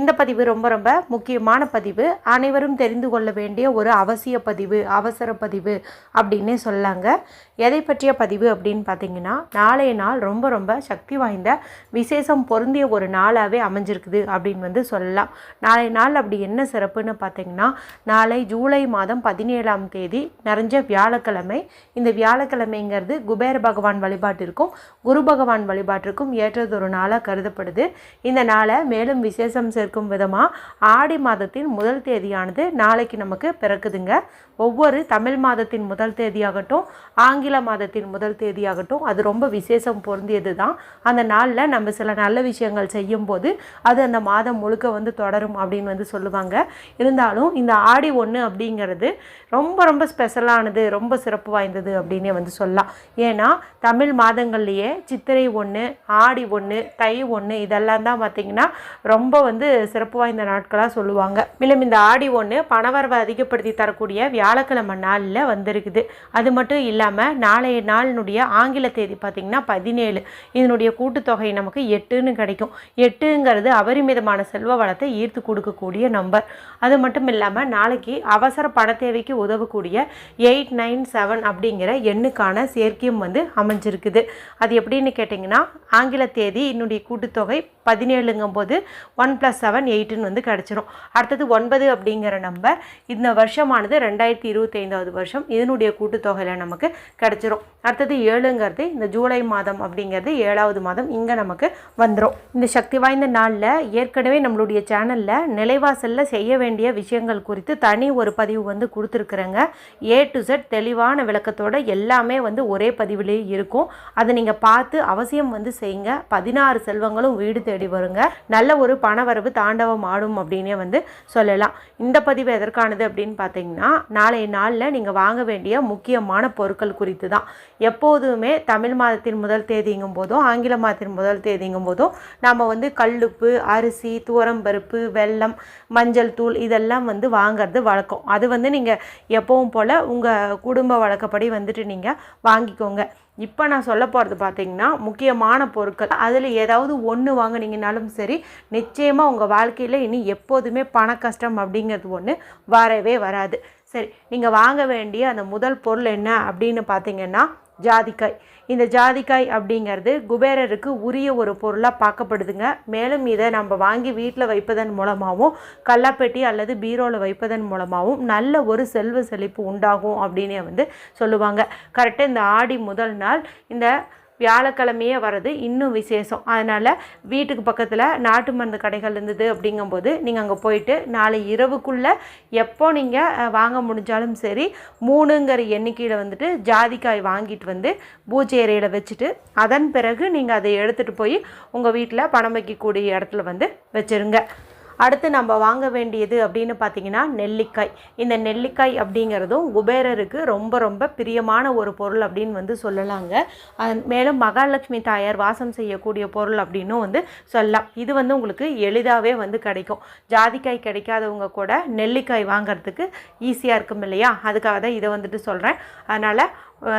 இந்த பதிவு ரொம்ப ரொம்ப முக்கியமான பதிவு. அனைவரும் தெரிந்து கொள்ள வேண்டிய ஒரு அவசிய பதிவு அவசர பதிவு அப்படின்னே சொல்லாங்க. எதை பற்றிய பதிவு அப்படின்னு பார்த்தீங்கன்னா நாளைய நாள் ரொம்ப ரொம்ப சக்தி வாய்ந்த விசேஷம் பொருந்திய ஒரு நாளாகவே அமைஞ்சிருக்குது அப்படின்னு வந்து சொல்லலாம். நாளைய நாள் அப்படி என்ன சிறப்புன்னு பார்த்தீங்கன்னா நாளை ஜூலை மாதம் பதினேழாம் தேதி நிறைஞ்ச வியாழக்கிழமை. இந்த வியாழக்கிழமைங்கிறது குபேர பகவான் வழிபாட்டிற்கும் குரு பகவான் வழிபாட்டிற்கும் ஏற்றதொரு நாளாக கருதப்படுது. இந்த நாளை மேலும் விசேஷம் சேர்க்கும் விதமாக ஆடி மாதத்தின் முதல் தேதியானது நாளைக்கு நமக்கு பிறக்குதுங்க. ஒவ்வொரு தமிழ் மாதத்தின் முதல் தேதியாகட்டும் ஆங்கில மாதத்தின் முதல் தேதியாகட்டும் அது ரொம்ப விசேஷம் பொருந்தியது தான் அந்த நாளில் நம்ம சில நல்ல விஷயங்கள் செய்யும்போது அது அந்த மாதம் முழுக்க வந்து தொடரும் அப்படின்னு வந்து சொல்லுவாங்க. இருந்தாலும் இந்த ஆடி ஒன்று அப்படிங்கிறது ரொம்ப ரொம்ப ஸ்பெஷலானது ரொம்ப சிறப்பு வாய்ந்தது அப்படின்னே வந்து சொல்லலாம். ஏன்னா தமிழ் மாதங்கள்லேயே சித்திரை ஒன்று ஆடி ஒன்று தை ஒன்று இதெல்லாம் தான் பார்த்திங்கன்னா ரொம்ப வந்து சிறப்பு வாய்ந்த நாட்களாக சொல்லுவாங்க. மேலும் இந்த ஆடி ஒன்று பணவரவை அதிகப்படுத்தி தரக்கூடிய வியாழக்கிழமை நாளில் வந்திருக்குது. அது மட்டும் இல்லாமல் நாளைய நாளினுடைய ஆங்கில தேதி பார்த்திங்கன்னா பதினேழு. இதனுடைய கூட்டுத்தொகை நமக்கு எட்டுன்னு கிடைக்கும். எட்டுங்கிறது அபரிமிதமான செல்வ வளத்தை ஈர்த்து கொடுக்கக்கூடிய நம்பர். அது மட்டும் இல்லாமல் நாளைக்கு அவசர பண தேவைக்கு உதவக்கூடிய எயிட் நைன் செவன் அப்படிங்கிற எண்ணுக்கான சேர்க்கையும் வந்து அமைஞ்சிருக்குது. அது எப்படின்னு கேட்டிங்கன்னா ஆங்கில தேதி என்னுடைய கூட்டுத்தொகை பதினேழுங்கும் போது ஒன் ப்ளஸ் செவன் எயிட்டுன்னு வந்து கிடச்சிரும். அடுத்தது ஒன்பது அப்படிங்கிற நம்பர் இந்த வருஷமானது ரெண்டாயிரத்தி இருபத்தைந்தாவது வருஷம். இதனுடைய கூட்டுத்தொகையில் நமக்கு கிடச்சிரும். அடுத்தது ஏழுங்கிறது இந்த ஜூலை மாதம் அப்படிங்கிறது ஏழாவது மாதம் இங்கே நமக்கு வந்துடும் இந்த சக்தி வாய்ந்த நாளில் ஏற்கனவே நம்மளுடைய சேனலில் நிலைவாசலில் செய்ய வேண்டிய விஷயங்கள் குறித்து தனி ஒரு பதிவு வந்து கொடுத்துருக்குறேங்க. ஏ டு செட் தெளிவான விளக்கத்தோட எல்லாமே வந்து ஒரே பதிவிலேயே இருக்கும். அதை நீங்கள் பார்த்து அவசியம் வந்து செய்யுங்க. பதினாறு செல்வங்களும் வீடு தேடி வருங்க. நல்ல ஒரு பணவரவு தாண்டவம் ஆடும் அப்படின்னே வந்து சொல்லலாம். இந்த பதிவு எதற்கானது அப்படின்னு பார்த்தீங்கன்னா நாளைய நாளில் நீங்கள் வாங்க வேண்டிய முக்கியமான பொருட்கள் குறித்து தான் எப்போதுமே தமிழ் மாதத்தின் முதல் தேதிங்கும் போதும் ஆங்கில மாதத்தின் முதல் தேதிங்கும் போதும் நாம் வந்து கல்லுப்பு அரிசி துவரம்பருப்பு வெல்லம் மஞ்சள் தூள் இதெல்லாம் வந்து வாங்குறது வழக்கம். அது வந்து நீங்கள் எப்பவும் போல் உங்கள் குடும்ப வழக்கப்படி வந்துட்டு நீங்கள் வாங்கிக்கோங்க. இப்போ நான் சொல்ல போகிறது பார்த்தீங்கன்னா முக்கியமான பொருட்கள். அதில் ஏதாவது ஒன்று வாங்கினீங்கனாலும் சரி நிச்சயமாக உங்கள் வாழ்க்கையில் இனி எப்போதுமே பண கஷ்டம் அப்படிங்கிறது ஒன்று வரவே வராது. சரி நீங்கள் வாங்க வேண்டிய அந்த முதல் பொருள் என்ன அப்படின்னு பார்த்தீங்கன்னா ஜாதிக்காய். இந்த ஜாதிக்காய் அப்படிங்கிறது குபேரருக்கு உரிய ஒரு பொருளாக பார்க்கப்படுதுங்க. மேலும் இதை நம்ம வாங்கி வீட்டில் வைப்பதன் மூலமாகவும் கல்லாப்பெட்டி அல்லது பீரோவில் வைப்பதன் மூலமாகவும் நல்ல ஒரு செல்வ செழிப்பு உண்டாகும் அப்படின்னே வந்து சொல்லுவாங்க. கரெக்டாக இந்த ஆடி முதல் நாள் இந்த வியாழக்கிழமையே வர்றது இன்னும் விசேஷம். அதனால் வீட்டுக்கு பக்கத்தில் நாட்டு மருந்து கடைகள் இருந்தது அப்படிங்கும்போது நீங்கள் அங்கே போயிட்டு நாளை இரவுக்குள்ளே எப்போ நீங்கள் வாங்க முடிஞ்சாலும் சரி மூணுங்கிற எண்ணிக்கையில் வந்துட்டு ஜாதிக்காய் வாங்கிட்டு வந்து பூஜை அறையில் வச்சுட்டு அதன் பிறகு நீங்கள் அதை எடுத்துகிட்டு போய் உங்கள் வீட்டில் பணம் வைக்கக்கூடிய இடத்துல வந்து வச்சுருங்க. அடுத்து நம்ம வாங்க வேண்டியது அப்படின்னு பார்த்தீங்கன்னா நெல்லிக்காய். இந்த நெல்லிக்காய் அப்படிங்கிறதும் குபேரருக்கு ரொம்ப ரொம்ப பிரியமான ஒரு பொருள் அப்படின்னு வந்து சொல்லலாங்க. மேலும் மகாலட்சுமி தாயார் வாசம் செய்யக்கூடிய பொருள் அப்படின்னும் வந்து சொல்லலாம். இது வந்து உங்களுக்கு எளிதாகவே வந்து கிடைக்கும். ஜாதிக்காய் கிடைக்காதவங்க கூட நெல்லிக்காய் வாங்குறதுக்கு ஈஸியாக இருக்கும் இல்லையா? அதுக்காக தான் இதை வந்துட்டு சொல்கிறேன் அதனால்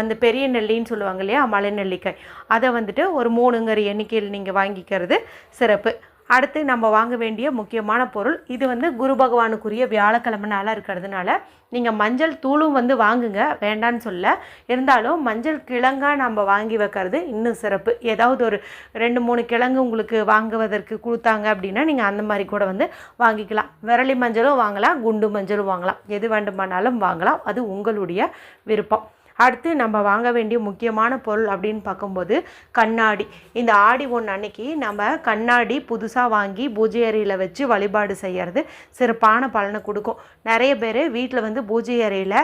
அந்த பெரிய நெல்லின்னு சொல்லுவாங்க இல்லையா? மலை நெல்லிக்காய். அதை வந்துட்டு ஒரு மூணுங்கிற எண்ணிக்கையில் நீங்கள் வாங்கிக்கிறது சிறப்பு. அடுத்து நம்ம வாங்க வேண்டிய முக்கியமான பொருள் இது வந்து குரு பகவானுக்குரிய வியாழக்கிழமை நாளாக இருக்கிறதுனால நீங்கள் மஞ்சள் தூளும் வந்து வாங்குங்க வேண்டான்னு சொல்ல. இருந்தாலும் மஞ்சள் கிழங்காக நம்ம வாங்கி வைக்கிறது இன்னும் சிறப்பு. ஏதாவது ஒரு ரெண்டு மூணு கிழங்கு உங்களுக்கு வாங்குவதற்கு கொடுத்தாங்க அப்படின்னா நீங்கள் அந்த மாதிரி கூட வந்து வாங்கிக்கலாம். விரலி மஞ்சளும் வாங்கலாம் குண்டு மஞ்சளும் வாங்கலாம். எது வேண்டுமானாலும் வாங்கலாம். அது உங்களுடைய விருப்பம். அடுத்து நம்ம வாங்க வேண்டிய முக்கியமான பொருள் அப்படின்னு பார்க்கும்போது கண்ணாடி. இந்த ஆடி ஒன்று அன்னைக்கு நம்ம கண்ணாடி புதுசாக வாங்கி பூஜை அறையில் வச்சு வழிபாடு செய்கிறது சிறப்பான பலனை கொடுக்கும். நிறைய பேர் வீட்டில் வந்து பூஜை அறையில்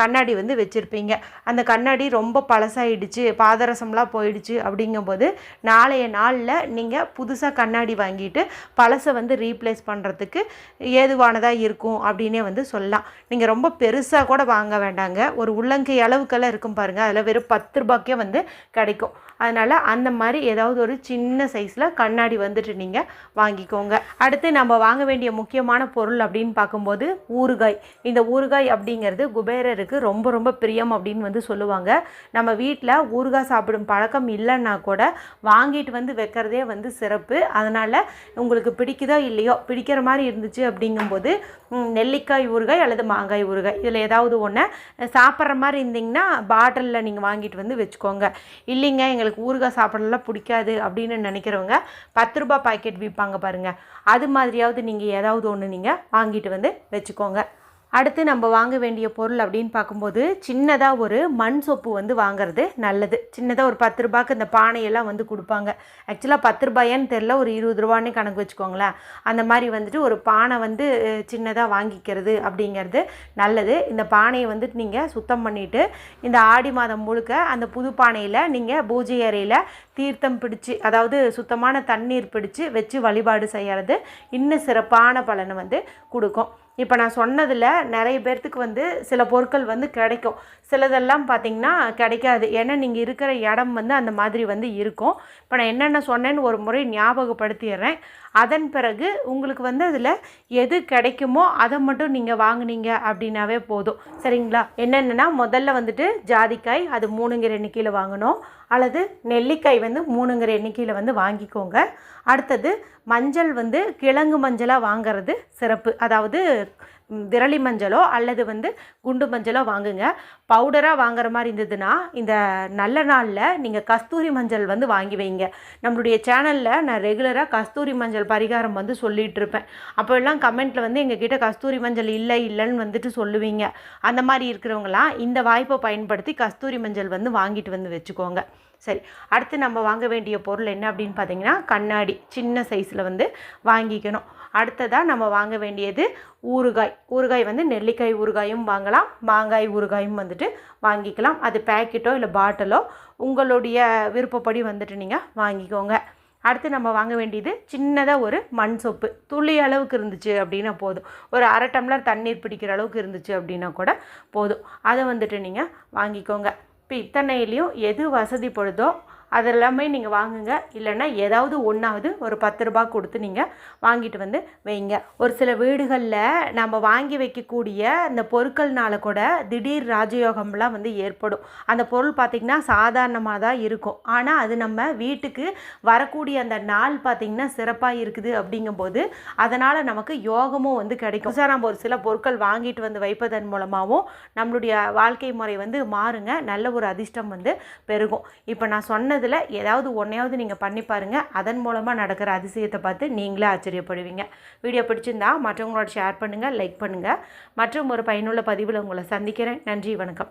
கண்ணாடி வந்து வச்சுருப்பீங்க. அந்த கண்ணாடி ரொம்ப பழசாயிடுச்சு பாதரசம்லாம் போயிடுச்சு அப்படிங்கும்போது நாளைய நாளில் நீங்கள் புதுசாக கண்ணாடி வாங்கிட்டு பழசை வந்து ரீப்ளேஸ் பண்ணுறதுக்கு ஏதுவானதாக இருக்கும் அப்படின்னே வந்து சொல்லலாம். நீங்கள் ரொம்ப பெருசாக கூட வாங்க வேண்டாங்க. ஒரு உள்ளங்கை அளவுக்கெல்லாம் இருக்கும் பாருங்கள் அதில் வெறும் பத்து ரூபாய்க்கே வந்து கிடைக்கும். அதனால் அந்த மாதிரி ஏதாவது ஒரு சின்ன சைஸில் கண்ணாடி வந்துட்டு நீங்கள் வாங்கிக்கோங்க. அடுத்து நம்ம வாங்க வேண்டிய முக்கியமான பொருள் அப்படின்னு பார்க்கும்போது ஊறுகாய். இந்த ஊறுகாய் அப்படிங்கிறது குபேரருக்கு ரொம்ப ரொம்ப பிரியம் அப்படின்னு வந்து சொல்லுவாங்க. நம்ம வீட்டில் ஊறுகாய் சாப்பிடும் பழக்கம் இல்லைன்னா கூட வாங்கிட்டு வந்து வைக்கிறதே வந்து சிறப்பு. அதனால் உங்களுக்கு பிடிக்குதோ இல்லையோ பிடிக்கிற மாதிரி இருந்துச்சு அப்படிங்கும்போது நெல்லிக்காய் ஊறுகாய் அல்லது மாங்காய் ஊறுகாய். இதில் ஏதாவது ஒன்று சாப்பிட்ற மாதிரி இருந்தீங்கன்னா பாட்டிலில் நீங்கள் வாங்கிட்டு வந்து வச்சுக்கோங்க. இல்லைங்க எங்களுக்கு ஊறுகாய் சாப்பிடலாம் பிடிக்காது அப்படின்னு நினைக்கிறவங்க பத்து ரூபாய் பாக்கெட் விற்பாங்க பாருங்கள் அது மாதிரியாவது நீங்கள் ஏதாவது ஒன்று நீங்கள் வாங்கிட்டு வந்து வச்சுக்கோங்க. அடுத்து நம்ம வாங்க வேண்டிய பொருள் அப்படின்னு பார்க்கும்போது சின்னதாக ஒரு மண் சொப்பு வந்து வாங்குறது நல்லது. சின்னதாக ஒரு பத்து ரூபாய்க்கு இந்த பானையெல்லாம் வந்து கொடுப்பாங்க. ஆக்சுவலாக பத்து ரூபாயான்னு தெரில ஒரு இருபது ரூபான்னு கணக்கு வச்சுக்கோங்களேன். அந்த மாதிரி வந்துட்டு ஒரு பானை வந்து சின்னதாக வாங்கிக்கிறது அப்படிங்கிறது நல்லது. இந்த பானையை வந்துட்டு நீங்கள் சுத்தம் பண்ணிவிட்டு இந்த ஆடி மாதம் முழுக்க அந்த புது பானையில் நீங்கள் பூஜை அறையில் தீர்த்தம் பிடிச்சு அதாவது சுத்தமான தண்ணீர் பிடிச்சு வச்சு வழிபாடு செய்கிறது இன்னும் சிறப்பான பலனை வந்து கொடுக்கும். இப்போ நான் சொன்னதில் நிறைய பேர்த்துக்கு வந்து சில பொருட்கள் வந்து கிடைக்கும். சிலதெல்லாம் பார்த்திங்கன்னா கிடைக்காது. ஏன்னா நீங்கள் இருக்கிற இடம் வந்து அந்த மாதிரி வந்து இருக்கும். இப்போ நான் என்னென்ன சொன்னேன்னு ஒரு முறை ஞாபகப்படுத்திடுறேன். அதன் பிறகு உங்களுக்கு வந்து அதில் எது கிடைக்குமோ அதை மட்டும் நீங்கள் வாங்குனீங்க அப்படின்னாவே போதும். சரிங்களா? என்னென்னா முதல்ல வந்துட்டு ஜாதிக்காய் அது மூணுங்கிற எண்ணிக்கையில் வாங்கணும். அல்லது நெல்லிக்காய் வந்து மூணுங்கிற எண்ணிக்கையில் வந்து வாங்கிக்கோங்க. அடுத்தது மஞ்சள் வந்து கிழங்கு மஞ்சளாக வாங்குறது சிறப்பு. அதாவது விரலி மஞ்சளோ அல்லது வந்து குண்டு மஞ்சளோ வாங்குங்க. பவுடராக வாங்குற மாதிரி இருந்ததுன்னா இந்த நல்ல நாளில் நீங்கள் கஸ்தூரி மஞ்சள் வந்து வாங்கி வைங்க. நம்மளுடைய சேனலில் நான் ரெகுலராக கஸ்தூரி மஞ்சள் பரிகாரம் வந்து சொல்லிகிட்டு இருப்பேன். அப்போல்லாம் கமெண்ட்டில் வந்து எங்ககிட்ட கஸ்தூரி மஞ்சள் இல்லை இல்லைன்னு வந்துட்டு சொல்லுவீங்க. அந்த மாதிரி இருக்கிறவங்களாம் இந்த வாய்ப்பை பயன்படுத்தி கஸ்தூரி மஞ்சள் வந்து வாங்கிட்டு வந்து வச்சுக்கோங்க. சரி அடுத்து நம்ம வாங்க வேண்டிய பொருள் என்ன அப்படின்னு பார்த்தீங்கன்னா கண்ணாடி. சின்ன சைஸில் வந்து வாங்கிக்கணும். அடுத்ததாக நம்ம வாங்க வேண்டியது ஊறுகாய். ஊறுகாய் வந்து நெல்லிக்காய் ஊறுகாயும் வாங்கலாம். மாங்காய் ஊறுகாயும் வந்துட்டு வாங்கிக்கலாம். அது பேக்கெட்டோ இல்லை பாட்டிலோ உங்களுடைய விருப்பப்படி வந்துட்டு நீங்கள் வாங்கிக்கோங்க. அடுத்து நம்ம வாங்க வேண்டியது சின்னதாக ஒரு மண் சொப்பு. துளி அளவுக்கு இருந்துச்சு அப்படின்னா போதும். ஒரு அரை டம்ளர் தண்ணீர் பிடிக்கிற அளவுக்கு இருந்துச்சு அப்படின்னா கூட போதும். அதை வந்துட்டு நீங்கள் வாங்கிக்கோங்க. இப்போ இத்தனையிலையும் எது வசதிப்படுதோ அதெல்லாமே நீங்கள் வாங்குங்க. இல்லைன்னா ஏதாவது ஒன்றாவது ஒரு பத்து ரூபாய் கொடுத்து நீங்கள் வாங்கிட்டு வந்து வைங்க. ஒரு சில வீடுகளில் நம்ம வாங்கி வைக்கக்கூடிய அந்த பொருட்கள்னால கூட திடீர் ராஜயோகம்லாம் வந்து ஏற்படும். அந்த பொருள் பார்த்திங்கன்னா சாதாரணமாக தான் இருக்கும். ஆனால் அது நம்ம வீட்டுக்கு வரக்கூடிய அந்த நாள் பார்த்திங்கன்னா சிறப்பாக இருக்குது அப்படிங்கும்போது அதனால் நமக்கு யோகமும் வந்து கிடைக்கும். சார் நம்ம ஒரு சில பொருட்கள் வாங்கிட்டு வந்து வைப்பதன் மூலமாகவும் நம்மளுடைய வாழ்க்கை முறை வந்து மாறுங்க. நல்ல ஒரு அதிர்ஷ்டம் வந்து பெருகும். இப்போ நான் சொன்னதில் ஏதாவது ஒன்றையாவது நீங்கள் பண்ணி பாருங்கள் அதன் மூலமாக நடக்கிற அதிசயத்தை பார்த்து நீங்களே ஆச்சரியப்படுவீங்க. வீடியோ பிடிச்சிருந்தா மற்றவங்களோட ஷேர் பண்ணுங்கள் லைக் பண்ணுங்கள் மற்றும் ஒரு பயனுள்ள பதிவில் உங்களை சந்திக்கிறேன். நன்றி வணக்கம்.